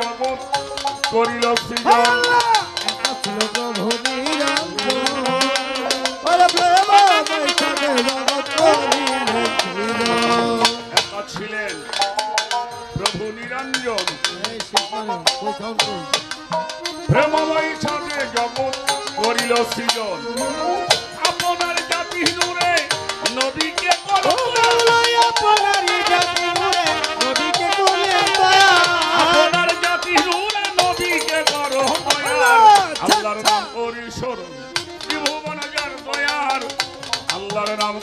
জগৎ করিল সৃজন। ছিলেন প্রভু নিরঞ্জন। প্রেমময় সাথে জগৎ করিল সৃজন।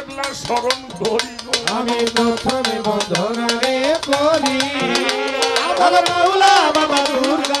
কেবলা স্মরণ করি আমি প্রথমে বন্ধনারে করি। আমার মাওলা বাবা দুর্গা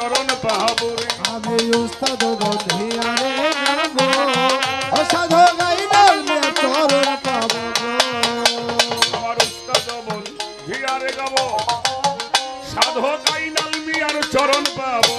চরণ পাহাবো আমি উস্তাদ বন্ধিয়ারে যাব অসাধ গাইনাল মে চরণ পাবো আমার উস্তাদ বন্ধিয়ারে যাব। সাধক আইনাল মিয়ার চরণ পাবো।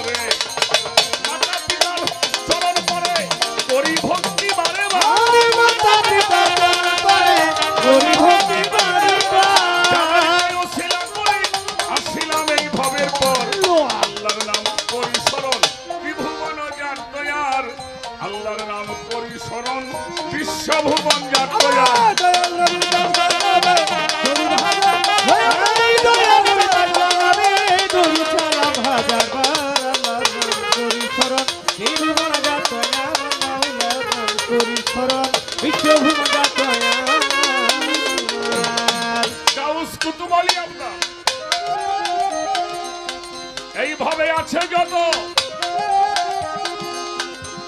জগৎ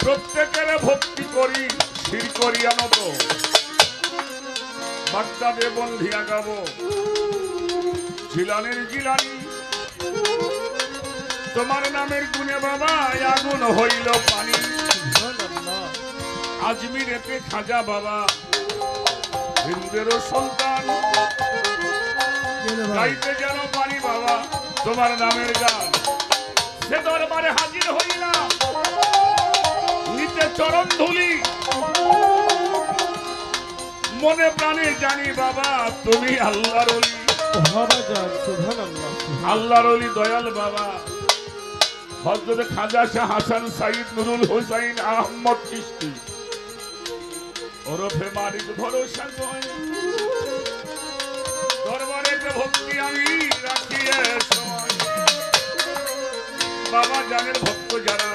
প্রত্যেকের ভক্তি করি শির করি আনত বাচ্চা দেব ধিয়া গাব জিলানের জিলানি তোমার নামের গুণে বাবা আগুন হইল পানি। আজমিরেতে খাজা বাবা হিন্দেরও সন্তান। গাইতে যেন পানি বাবা তোমার নামের গান। সে দরবারে হাজির হইলাম। চরণ ধুলি। মনে প্রাণে জানি বাবা, তুমি আল্লাহর আল্লাহর দয়াল বাবা। হজরত খাজা শাহ হাসান সাইদ নুরুল আহমদ চিস্তি ওরফে ভরসা দরবারে ভক্তি আমি জানের ভক্ত যারা,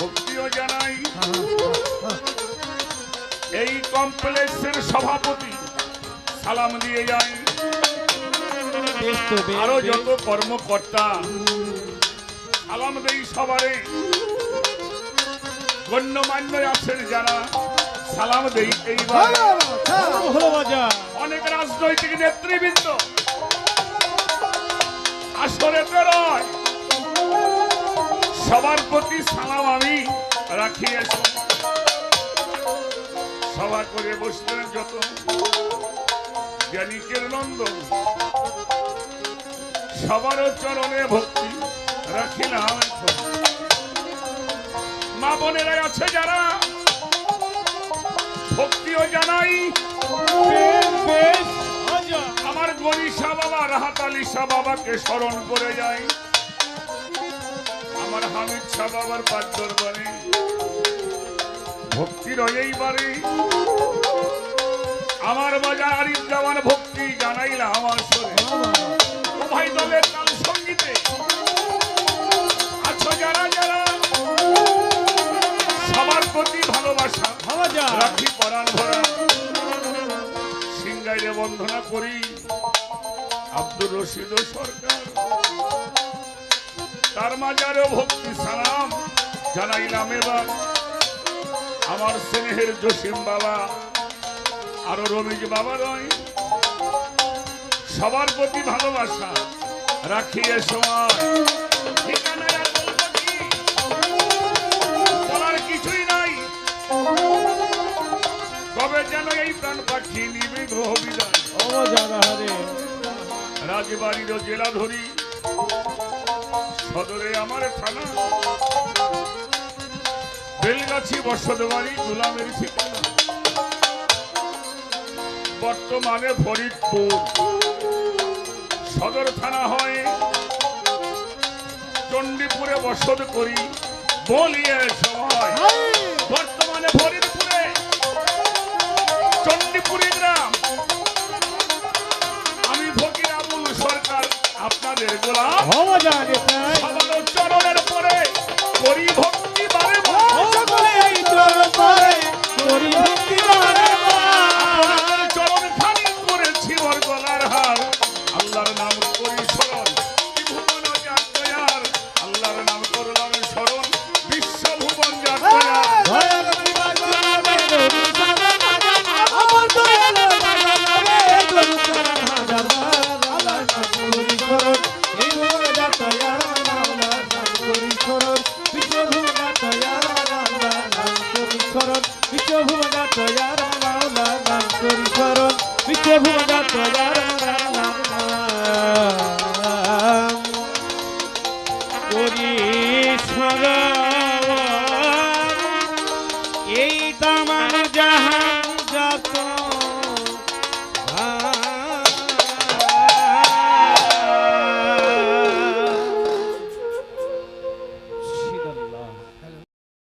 ভক্তিও জানাই। এই কমপ্লেক্সের সভাপতি সালাম দিয়ে যাই। আরও যত কর্মকর্তা সালাম দেই সবারে। গণ্যমান্য আছেন যারা, সালাম দেই অনেক রাজনৈতিক নেতৃবৃন্দ। আসরে রয় সবার প্রতি সালাম আমি রাখিয়েছি সভা করে বসলেন যত জ্ঞানিকের নন্দন সবার চরণে ভক্তি রাখিলাম। মা বোনেরা আছে যারা ভক্তিও জানাই। আমার গরিষা বাবা রাহাত আলী শাহ বাবাকে স্মরণ করে যাই। আমার হামিদ শাহ বাবার পাঁচ দরবারে। ভক্তির এইবারে। আমার বাজার আরিফ জামান ভক্তি জানাইলা আমার সরে উভয় দলের নাম সঙ্গীতে। আছো যারা যারা। সবার প্রতি ভালোবাসা। রাখি পরাণ ভরা। সিংগাইরে বন্ধনা করি আব্দুর রশিদ সরকার। তার মাজারও ভক্তি সালাম জানাইলাম এবার আমার স্নেহের জসিম বাবা আরও রমিজ বাবা নয় সবার প্রতি ভালোবাসা সময়। বলব কি? বলার কিছুই নাই। কবে যেন এই প্রাণ পাখি নিবে গ্রহ বিদায় রাজবাড়ির জেলা ধরি সদরে আমার থানা। বেলগাছি বসত বাড়ি গোলামের ঠিকানা। বর্তমানে ফরিদপুর। সদর থানা হয় চণ্ডীপুরে বসত করি। বলিয়ে সময় হরি সরা